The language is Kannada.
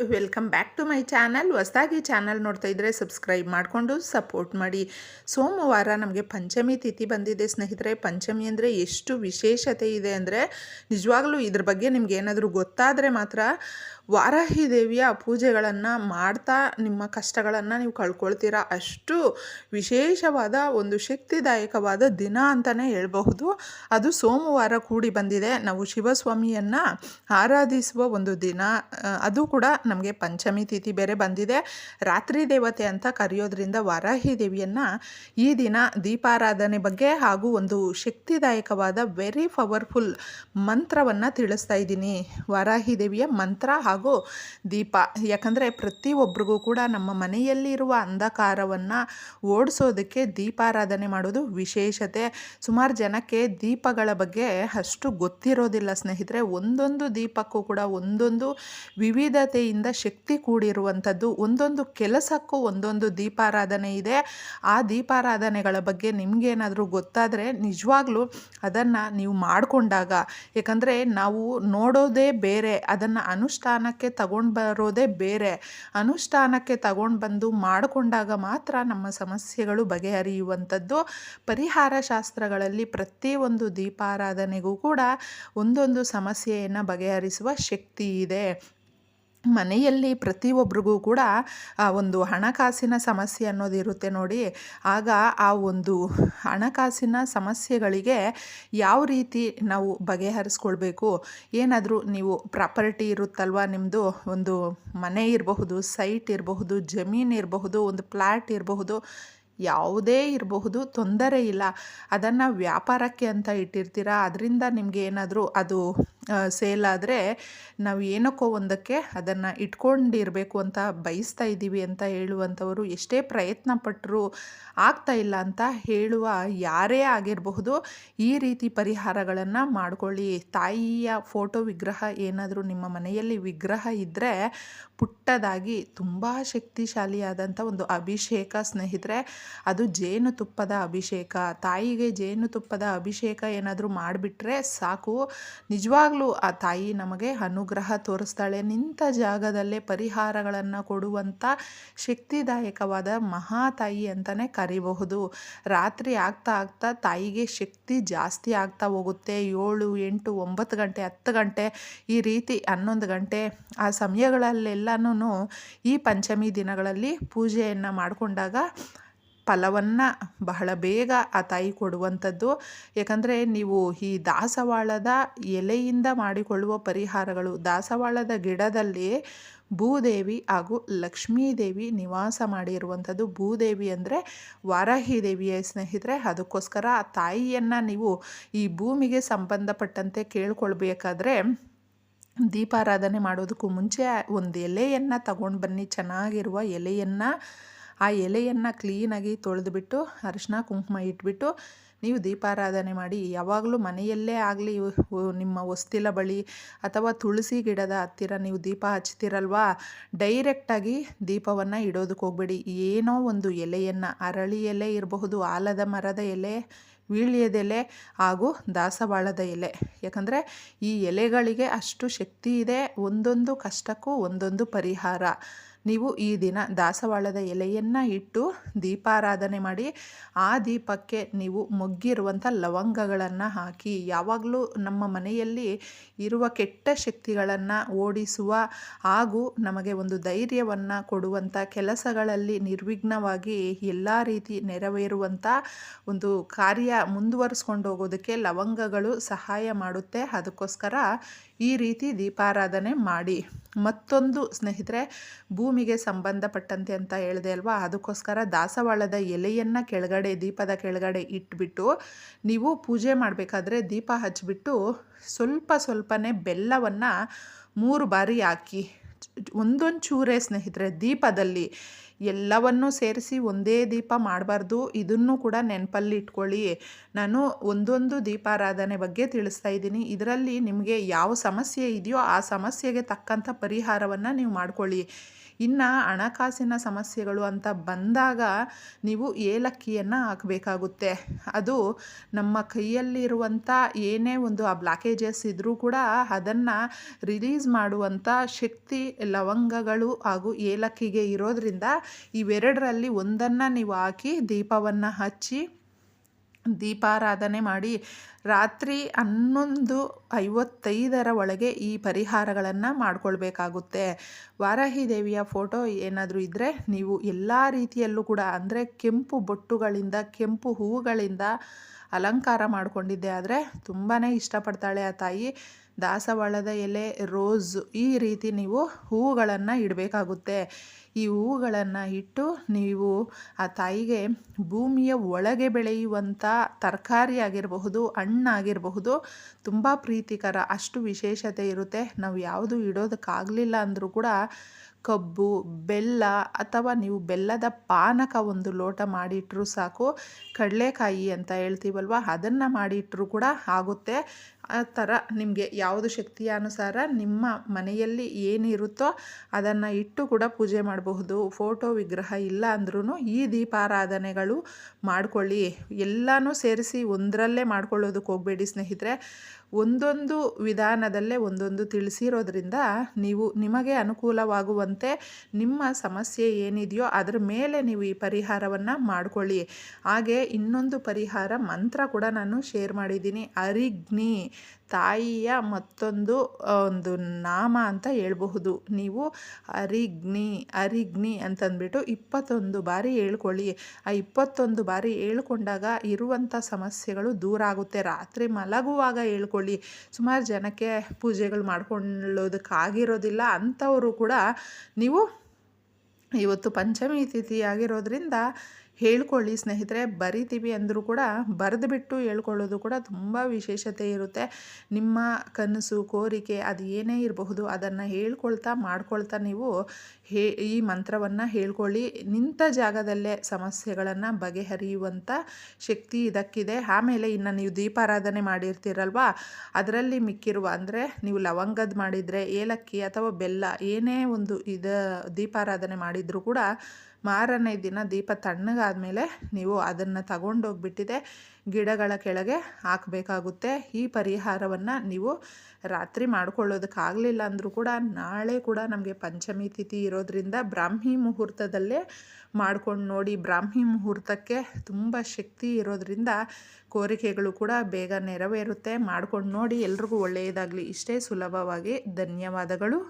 Welcome back to my channel ಹೊಸದಾಗಿ ಚಾನಲ್ ನೋಡ್ತಾ ಇದ್ದರೆ ಸಬ್ಸ್ಕ್ರೈಬ್ ಮಾಡಿಕೊಂಡು ಸಪೋರ್ಟ್ ಮಾಡಿ. ಸೋಮವಾರ ನಮಗೆ ಪಂಚಮಿ ತಿಥಿ ಬಂದಿದೆ ಸ್ನೇಹಿತರೆ. ಪಂಚಮಿ ಅಂದರೆ ಎಷ್ಟು ವಿಶೇಷತೆ ಇದೆ ಅಂದರೆ ನಿಜವಾಗ್ಲೂ ಇದ್ರ ಬಗ್ಗೆ ನಿಮ್ಗೆ ಏನಾದರೂ ಗೊತ್ತಾದರೆ ಮಾತ್ರ ವಾರಾಹಿ ದೇವಿಯ ಪೂಜೆಗಳನ್ನು ಮಾಡ್ತಾ ನಿಮ್ಮ ಕಷ್ಟಗಳನ್ನು ನೀವು ಕಳ್ಕೊಳ್ತೀರಾ. ಅಷ್ಟು ವಿಶೇಷವಾದ ಒಂದು ಶಕ್ತಿದಾಯಕವಾದ ದಿನ ಅಂತಲೇ ಹೇಳಬಹುದು. ಅದು ಸೋಮವಾರ ಕೂಡಿ ಬಂದಿದೆ. ನಾವು ಶಿವಸ್ವಾಮಿಯನ್ನು ಆರಾಧಿಸುವ ಒಂದು ದಿನ. ಅದು ಕೂಡ ನಮಗೆ ಪಂಚಮಿ ತಿಥಿ ಬೇರೆ ಬಂದಿದೆ. ರಾತ್ರಿ ದೇವತೆ ಅಂತ ಕರೆಯೋದ್ರಿಂದ ವರಾಹಿ ದೇವಿಯನ್ನು ಈ ದಿನ ದೀಪಾರಾಧನೆ ಬಗ್ಗೆ ಹಾಗೂ ಒಂದು ಶಕ್ತಿದಾಯಕವಾದ ವೆರಿ ಪವರ್ಫುಲ್ ಮಂತ್ರವನ್ನು ತಿಳಿಸ್ತಾ ಇದ್ದೀನಿ. ವರಾಹಿ ದೇವಿಯ ಮಂತ್ರ ಹಾಗೂ ದೀಪ. ಯಾಕಂದರೆ ಪ್ರತಿಯೊಬ್ಬರಿಗೂ ಕೂಡ ನಮ್ಮ ಮನೆಯಲ್ಲಿರುವ ಅಂಧಕಾರವನ್ನು ಓಡಿಸೋದಕ್ಕೆ ದೀಪಾರಾಧನೆ ಮಾಡೋದು ವಿಶೇಷತೆ. ಸುಮಾರು ಜನಕ್ಕೆ ದೀಪಗಳ ಬಗ್ಗೆ ಅಷ್ಟು ಗೊತ್ತಿರೋದಿಲ್ಲ ಸ್ನೇಹಿತರೆ. ಒಂದೊಂದು ದೀಪಕ್ಕೂ ಕೂಡ ಒಂದೊಂದು ವಿವಿಧತೆಯಿಂದ ಶಕ್ತಿ ಕೂಡಿರುವಂಥದ್ದು, ಒಂದೊಂದು ಕೆಲಸಕ್ಕೂ ಒಂದೊಂದು ದೀಪಾರಾಧನೆ ಇದೆ. ಆ ದೀಪಾರಾಧನೆಗಳ ಬಗ್ಗೆ ನಿಮಗೇನಾದರೂ ಗೊತ್ತಾದರೆ ನಿಜವಾಗ್ಲೂ ಅದನ್ನು ನೀವು ಮಾಡಿಕೊಂಡಾಗ ಯಾಕಂದರೆ ನಾವು ನೋಡೋದೇ ಬೇರೆ, ಅದನ್ನು ಅನುಷ್ಠಾನಕ್ಕೆ ತಗೊಂಡು ಬರೋದೇ ಬೇರೆ. ಅನುಷ್ಠಾನಕ್ಕೆ ತಗೊಂಡು ಬಂದು ಮಾಡಿಕೊಂಡಾಗ ಮಾತ್ರ ನಮ್ಮ ಸಮಸ್ಯೆಗಳು ಬಗೆಹರಿಯುವಂಥದ್ದು. ಪರಿಹಾರ ಶಾಸ್ತ್ರಗಳಲ್ಲಿ ಪ್ರತಿಯೊಂದು ದೀಪಾರಾಧನೆಗೂ ಕೂಡ ಒಂದೊಂದು ಸಮಸ್ಯೆಯನ್ನು ಬಗೆಹರಿಸುವ ಶಕ್ತಿ ಇದೆ. ಮನೆಯಲ್ಲಿ ಪ್ರತಿಯೊಬ್ಬರಿಗೂ ಕೂಡ, ಆ ಒಂದು ಹಣಕಾಸಿನ ಸಮಸ್ಯೆ ಅನ್ನೋದು ಇರುತ್ತೆ ನೋಡಿ. ಆಗ ಆ ಒಂದು ಹಣಕಾಸಿನ ಸಮಸ್ಯೆಗಳಿಗೆ ಯಾವ ರೀತಿ ನಾವು ಬಗೆಹರಿಸ್ಕೊಳ್ಬೇಕು? ಏನಾದರೂ ನೀವು ಪ್ರಾಪರ್ಟಿ ಇರುತ್ತಲ್ವ ನಿಮ್ಮದು ಒಂದು ಮನೆ ಇರಬಹುದು, ಸೈಟ್ ಇರಬಹುದು, ಜಮೀನು ಇರಬಹುದು, ಒಂದು ಪ್ಲ್ಯಾಟ್ ಇರಬಹುದು, ಯಾವುದೇ ಇರಬಹುದು, ತೊಂದರೆ ಇಲ್ಲ. ಅದನ್ನು ವ್ಯಾಪಾರಕ್ಕೆ ಅಂತ ಇಟ್ಟಿರ್ತೀರಾ? ಅದರಿಂದ ನಿಮಗೆ ಏನಾದರೂ ಅದು ಸೇಲ್ ಆದರೆ ನಾವು ಏನಕ್ಕೋ ಒಂದಕ್ಕೆ ಅದನ್ನು ಇಟ್ಕೊಂಡಿರಬೇಕು ಅಂತ ಬಯಸ್ತಾ ಇದ್ದೀವಿ ಅಂತ ಹೇಳುವಂಥವರು ಎಷ್ಟೇ ಪ್ರಯತ್ನ ಪಟ್ಟರು ಆಗ್ತಾ ಇಲ್ಲ ಅಂತ ಹೇಳುವ ಯಾರೇ ಆಗಿರಬಹುದು, ಈ ರೀತಿ ಪರಿಹಾರಗಳನ್ನು ಮಾಡ್ಕೊಳ್ಳಿ. ತಾಯಿಯ ಫೋಟೋ ವಿಗ್ರಹ ಏನಾದರೂ ನಿಮ್ಮ ಮನೆಯಲ್ಲಿ ವಿಗ್ರಹ ಇದ್ದರೆ ಪುಟ್ಟದಾಗಿ ತುಂಬ ಶಕ್ತಿಶಾಲಿಯಾದಂಥ ಒಂದು ಅಭಿಷೇಕ ಸ್ನೇಹಿತರೆ, ಅದು ಜೇನುತುಪ್ಪದ ಅಭಿಷೇಕ. ತಾಯಿಗೆ ಜೇನುತುಪ್ಪದ ಅಭಿಷೇಕ ಏನಾದರೂ ಮಾಡಿಬಿಟ್ರೆ ಸಾಕು. ನಿಜವಾಗ್ಲೂ ಆ ತಾಯಿ ನಮಗೆ ಅನುಗ್ರಹ ತೋರಿಸ್ತಾಳೆ. ನಿಂತ ಜಾಗದಲ್ಲೇ ಪರಿಹಾರಗಳನ್ನು ಕೊಡುವಂಥ ಶಕ್ತಿದಾಯಕವಾದ ಮಹಾತಾಯಿ ಅಂತಲೇ ಕರಿಬಹುದು. ರಾತ್ರಿ ಆಗ್ತಾ ಆಗ್ತಾ ತಾಯಿಗೆ ಶಕ್ತಿ ಜಾಸ್ತಿ ಆಗ್ತಾ ಹೋಗುತ್ತೆ. ಏಳು, ಎಂಟು, ಒಂಬತ್ತು ಗಂಟೆ, ಹತ್ತು ಗಂಟೆ ಈ ರೀತಿ ಹನ್ನೊಂದು ಗಂಟೆ ಆ ಸಮಯಗಳಲ್ಲೆಲ್ಲನೂ ಈ ಪಂಚಮಿ ದಿನಗಳಲ್ಲಿ ಪೂಜೆಯನ್ನು ಮಾಡಿಕೊಂಡಾಗ ಫಲವನ್ನು ಬಹಳ ಬೇಗ ಆ ತಾಯಿ ಕೊಡುವಂಥದ್ದು. ಯಾಕಂದರೆ ನೀವು ಈ ದಾಸವಾಳದ ಎಲೆಯಿಂದ ಮಾಡಿಕೊಳ್ಳುವ ಪರಿಹಾರಗಳು, ದಾಸವಾಳದ ಗಿಡದಲ್ಲಿ ಭೂದೇವಿ ಹಾಗೂ ಲಕ್ಷ್ಮೀದೇವಿ ನಿವಾಸ ಮಾಡಿರುವಂಥದ್ದು. ಭೂದೇವಿ ಅಂದರೆ ವಾರಾಹಿ ದೇವಿಯ ಸ್ನೇಹಿತರೆ, ಅದಕ್ಕೋಸ್ಕರ ಆ ತಾಯಿಯನ್ನು ನೀವು ಈ ಭೂಮಿಗೆ ಸಂಬಂಧಪಟ್ಟಂತೆ ಕೇಳ್ಕೊಳ್ಬೇಕಾದ್ರೆ ದೀಪಾರಾಧನೆ ಮಾಡೋದಕ್ಕೂ ಮುಂಚೆ ಒಂದು ಎಲೆಯನ್ನು ತಗೊಂಡು ಬನ್ನಿ. ಚೆನ್ನಾಗಿರುವ ಎಲೆಯನ್ನು ಆ ಎಲೆಯನ್ನು ಕ್ಲೀನಾಗಿ ತೊಳೆದುಬಿಟ್ಟು ಅರಿಶಿನ ಕುಂಕುಮ ಇಟ್ಬಿಟ್ಟು ನೀವು ದೀಪಾರಾಧನೆ ಮಾಡಿ. ಯಾವಾಗಲೂ ಮನೆಯಲ್ಲೇ ಆಗಲಿ ನಿಮ್ಮ ಹೊಸ್ತಿಲ ಬಳಿ ಅಥವಾ ತುಳಸಿ ಗಿಡದ ಹತ್ತಿರ ನೀವು ದೀಪ ಹಚ್ತಿರಲ್ವಾ ಡೈರೆಕ್ಟಾಗಿ ದೀಪವನ್ನು ಇಡೋದಕ್ಕೆ ಹೋಗ್ಬೇಡಿ. ಏನೋ ಒಂದು ಎಲೆಯನ್ನು, ಅರಳಿ ಎಲೆ ಇರಬಹುದು, ಆಲದ ಮರದ ಎಲೆ ವೀಳ್ಯದೆಲೆ ಹಾಗೂ ದಾಸವಾಳದ ಎಲೆ. ಯಾಕಂದರೆ ಈ ಎಲೆಗಳಿಗೆ ಅಷ್ಟು ಶಕ್ತಿ ಇದೆ, ಒಂದೊಂದು ಕಷ್ಟಕ್ಕೂ ಒಂದೊಂದು ಪರಿಹಾರ. ನೀವು ಈ ದಿನ ದಾಸವಾಳದ ಎಲೆಯನ್ನು ಇಟ್ಟು ದೀಪಾರಾಧನೆ ಮಾಡಿ, ಆ ದೀಪಕ್ಕೆ ನೀವು ಮೊಗ್ಗಿರುವಂಥ ಲವಂಗಗಳನ್ನು ಹಾಕಿ, ಯಾವಾಗಲೂ ನಮ್ಮ ಮನೆಯಲ್ಲಿ ಇರುವ ಕೆಟ್ಟ ಶಕ್ತಿಗಳನ್ನು ಓಡಿಸುವ ಹಾಗೂ ನಮಗೆ ಒಂದು ಧೈರ್ಯವನ್ನು ಕೊಡುವಂಥ ಕೆಲಸಗಳಲ್ಲಿ ನಿರ್ವಿಘ್ನವಾಗಿ ಎಲ್ಲ ರೀತಿ ನೆರವೇರುವಂಥ ಒಂದು ಕಾರ್ಯ ಮುಂದುವರಿಸ್ಕೊಂಡು ಹೋಗೋದಕ್ಕೆ ಲವಂಗಗಳು ಸಹಾಯ ಮಾಡುತ್ತೆ. ಅದಕ್ಕೋಸ್ಕರ ಈ ರೀತಿ ದೀಪಾರಾಧನೆ ಮಾಡಿ. ಮತ್ತೊಂದು ಸ್ನೇಹಿತರೆ, ಭೂಮಿಗೆ ಸಂಬಂಧಪಟ್ಟಂತೆ ಅಂತ ಹೇಳಿದೆ ಅಲ್ವಾ? ಅದಕ್ಕೋಸ್ಕರ ದಾಸವಾಳದ ಎಲೆಯನ್ನು ಕೆಳಗಡೆ, ದೀಪದ ಕೆಳಗಡೆ ಇಟ್ಬಿಟ್ಟು, ನೀವು ಪೂಜೆ ಮಾಡಬೇಕಾದ್ರೆ ದೀಪ ಹಚ್ಚಿಬಿಟ್ಟು ಸ್ವಲ್ಪ ಸ್ವಲ್ಪನೇ ಬೆಲ್ಲವನ್ನು ಮೂರು ಬಾರಿ ಹಾಕಿ. ಒಂದೊಂದು ಚೂರೇ ಸ್ನೇಹಿತರೆ, ದೀಪದಲ್ಲಿ ಎಲ್ಲವನ್ನೂ ಸೇರಿಸಿ ಒಂದೇ ದೀಪ ಮಾಡಬಾರ್ದು. ಇದನ್ನು ಕೂಡ ನೆನಪಲ್ಲಿ ಇಟ್ಕೊಳ್ಳಿ. ನಾನು ಒಂದೊಂದು ದೀಪಾರಾಧನೆ ಬಗ್ಗೆ ತಿಳಿಸ್ತಾ ಇದ್ದೀನಿ. ಇದರಲ್ಲಿ ನಿಮಗೆ ಯಾವ ಸಮಸ್ಯೆ ಇದೆಯೋ ಆ ಸಮಸ್ಯೆಗೆ ತಕ್ಕಂಥ ಪರಿಹಾರವನ್ನು ನೀವು ಮಾಡ್ಕೊಳ್ಳಿ. ಇನ್ನು ಹಣಕಾಸಿನ ಸಮಸ್ಯೆಗಳು ಅಂತ ಬಂದಾಗ ನೀವು ಏಲಕ್ಕಿಯನ್ನು ಹಾಕಬೇಕಾಗುತ್ತೆ. ಅದು ನಮ್ಮ ಕೈಯಲ್ಲಿರುವಂಥ ಏನೇ ಒಂದು ಆ ಬ್ಲಾಕೇಜಸ್ ಇದ್ದರೂ ಕೂಡ ಅದನ್ನು ರಿಲೀಸ್ ಮಾಡುವಂಥ ಶಕ್ತಿ, ಲವಂಗಗಳು ಹಾಗೂ ಏಲಕ್ಕಿಗೆ ಇರೋದ್ರಿಂದ ಇವೆರಡರಲ್ಲಿ ಒಂದನ್ನು ನೀವು ಹಾಕಿ ದೀಪವನ್ನು ಹಚ್ಚಿ ದೀಪಾರಾಧನೆ ಮಾಡಿ ರಾತ್ರಿ ಹನ್ನೊಂದು ಐವತ್ತೈದರ ಒಳಗೆ ಈ ಪರಿಹಾರಗಳನ್ನು ಮಾಡಿಕೊಳ್ಬೇಕಾಗುತ್ತೆ. ವಾರಾಹಿ ದೇವಿಯ ಫೋಟೋ ಏನಾದರೂ ಇದ್ದರೆ ನೀವು ಎಲ್ಲ ರೀತಿಯಲ್ಲೂ ಕೂಡ ಅಂದರೆ ಕೆಂಪು ಬೊಟ್ಟುಗಳಿಂದ, ಕೆಂಪು ಹೂವುಗಳಿಂದ ಅಲಂಕಾರ ಮಾಡಿಕೊಂಡಿದ್ದೆ ಆದರೆ ತುಂಬಾ ಇಷ್ಟಪಡ್ತಾಳೆ ಆ ತಾಯಿ. ದಾಸವಾಳದ ಎಲೆ, ರೋಸ್ ಈ ರೀತಿ ನೀವು ಹೂವುಗಳನ್ನು ಇಡಬೇಕಾಗುತ್ತೆ. ಈ ಹೂವುಗಳನ್ನು ಇಟ್ಟು ನೀವು ಆ ತಾಯಿಗೆ ಭೂಮಿಯ ಒಳಗೆ ಬೆಳೆಯುವಂಥ ತರಕಾರಿ ಆಗಿರಬಹುದು ಹಣ್ಣಾಗಿರಬಹುದು ತುಂಬ ಪ್ರೀತಿಕರ ಅಷ್ಟು ವಿಶೇಷತೆ ಇರುತ್ತೆ. ನಾವು ಯಾವುದು ಇಡೋದಕ್ಕಾಗಲಿಲ್ಲ ಅಂದರೂ ಕೂಡ ಕಬ್ಬು, ಬೆಲ್ಲ ಅಥವಾ ನೀವು ಬೆಲ್ಲದ ಪಾನಕ ಒಂದು ಲೋಟ ಮಾಡಿಟ್ಟರೂ ಸಾಕು. ಕಡಲೆಕಾಯಿ ಅಂತ ಹೇಳ್ತೀವಲ್ವ? ಅದನ್ನು ಮಾಡಿಟ್ಟರೂ ಕೂಡ ಆಗುತ್ತೆ. ಆ ಥರ ನಿಮಗೆ ಯಾವುದು ಶಕ್ತಿಯ ಅನುಸಾರ ನಿಮ್ಮ ಮನೆಯಲ್ಲಿ ಏನಿರುತ್ತೋ ಅದನ್ನು ಇಟ್ಟು ಕೂಡ ಪೂಜೆ ಮಾಡಬಹುದು. ಫೋಟೋ ವಿಗ್ರಹ ಇಲ್ಲ ಅಂದ್ರೂ ಈ ದೀಪಾರಾಧನೆಗಳು ಮಾಡಿಕೊಳ್ಳಿ. ಎಲ್ಲನೂ ಸೇರಿಸಿ ಒಂದರಲ್ಲೇ ಮಾಡ್ಕೊಳ್ಳೋದಕ್ಕೆ ಹೋಗಬೇಡಿ ಸ್ನೇಹಿತರೆ. ಒಂದೊಂದು ವಿಧಾನದಲ್ಲೇ ಒಂದೊಂದು ತಿಳಿಸಿರೋದ್ರಿಂದ ನೀವು ನಿಮಗೆ ಅನುಕೂಲವಾಗುವಂತೆ ನಿಮ್ಮ ಸಮಸ್ಯೆ ಏನಿದೆಯೋ ಅದರ ಮೇಲೆ ನೀವು ಈ ಪರಿಹಾರವನ್ನು ಮಾಡಿಕೊಳ್ಳಿ. ಹಾಗೆ ಇನ್ನೊಂದು ಪರಿಹಾರ ಮಂತ್ರ ಕೂಡ ನಾನು ಶೇರ್ ಮಾಡಿದ್ದೀನಿ. ಅರಿಗ್ನಿ ತಾಯಿಯ ಮತ್ತೊಂದು ಒಂದು ನಾಮ ಅಂತ ಹೇಳ್ಬಹುದು. ನೀವು ಅರಿಗ್ನಿ ಅರಿಗ್ನಿ ಅಂತಂದ್ಬಿಟ್ಟು ಇಪ್ಪತ್ತೊಂದು ಬಾರಿ ಹೇಳ್ಕೊಳ್ಳಿ. ಆ ಇಪ್ಪತ್ತೊಂದು ಬಾರಿ ಹೇಳ್ಕೊಂಡಾಗ ಇರುವಂಥ ಸಮಸ್ಯೆಗಳು ದೂರ ಆಗುತ್ತೆ. ರಾತ್ರಿ ಮಲಗುವಾಗ ಹೇಳ್ಕೊಳ್ಳಿ. ಸುಮಾರು ಜನಕ್ಕೆ ಪೂಜೆಗಳು ಮಾಡ್ಕೊಳ್ಳೋದಕ್ಕಾಗಿರೋದಿಲ್ಲ. ಅಂಥವರು ಕೂಡ ನೀವು ಇವತ್ತು ಪಂಚಮಿ ತಿಥಿ ಆಗಿರೋದ್ರಿಂದ ಹೇಳ್ಕೊಳ್ಳಿ ಸ್ನೇಹಿತರೆ, ಬರಿತೀವಿ ಅಂದರೂ ಕೂಡ ಬರೆದು ಬಿಟ್ಟು ಹೇಳ್ಕೊಳ್ಳೋದು ಕೂಡ ತುಂಬ ವಿಶೇಷತೆ ಇರುತ್ತೆ. ನಿಮ್ಮ ಕನಸು, ಕೋರಿಕೆ ಅದು ಏನೇ ಇರಬಹುದು ಅದನ್ನು ಹೇಳ್ಕೊಳ್ತಾ ಮಾಡ್ಕೊಳ್ತಾ ನೀವು ಹೇ, ಈ ಮಂತ್ರವನ್ನು ಹೇಳ್ಕೊಳ್ಳಿ. ನಿಂತ ಜಾಗದಲ್ಲೇ ಸಮಸ್ಯೆಗಳನ್ನು ಬಗೆಹರಿಯುವಂಥ ಶಕ್ತಿ ಇದಕ್ಕಿದೆ. ಆಮೇಲೆ ಇನ್ನು ನೀವು ದೀಪಾರಾಧನೆ ಮಾಡಿರ್ತೀರಲ್ವ, ಅದರಲ್ಲಿ ಮಿಕ್ಕಿರುವ ಅಂದರೆ ನೀವು ಲವಂಗದ ಮಾಡಿದರೆ ಏಲಕ್ಕಿ ಅಥವಾ ಬೆಲ್ಲ ಏನೇ ಒಂದು ಇದು ದೀಪಾರಾಧನೆ ಮಾಡಿದರೂ ಕೂಡ ಮಾರನೇ ದಿನ ದೀಪ ತಣ್ಣಗಾದಮೇಲೆ ನೀವು ಅದನ್ನು ತಗೊಂಡೋಗ್ಬಿಟ್ಟಿದೆ, ಗಿಡಗಳ ಕೆಳಗೆ ಹಾಕಬೇಕಾಗುತ್ತೆ. ಈ ಪರಿಹಾರವನ್ನು ನೀವು ರಾತ್ರಿ ಮಾಡ್ಕೊಳ್ಳೋದಕ್ಕಾಗಲಿಲ್ಲ ಅಂದರೂ ಕೂಡ ನಾಳೆ ಕೂಡ ನಮಗೆ ಪಂಚಮಿ ತಿಥಿ ಇರೋದ್ರಿಂದ ಬ್ರಾಹ್ಮಿ ಮುಹೂರ್ತದಲ್ಲೇ ಮಾಡ್ಕೊಂಡು ನೋಡಿ, ಬ್ರಾಹ್ಮಿ ಮುಹೂರ್ತಕ್ಕೆ ತುಂಬ ಶಕ್ತಿ ಇರೋದ್ರಿಂದ ಕೋರಿಕೆಗಳು ಕೂಡ ಬೇಗ ನೆರವೇರುತ್ತೆ. ಮಾಡ್ಕೊಂಡು ನೋಡಿ ಎಲ್ರಿಗೂ ಒಳ್ಳೆಯದಾಗಲಿ. ಇಷ್ಟೇ ಸುಲಭವಾಗಿ ಧನ್ಯವಾದಗಳು.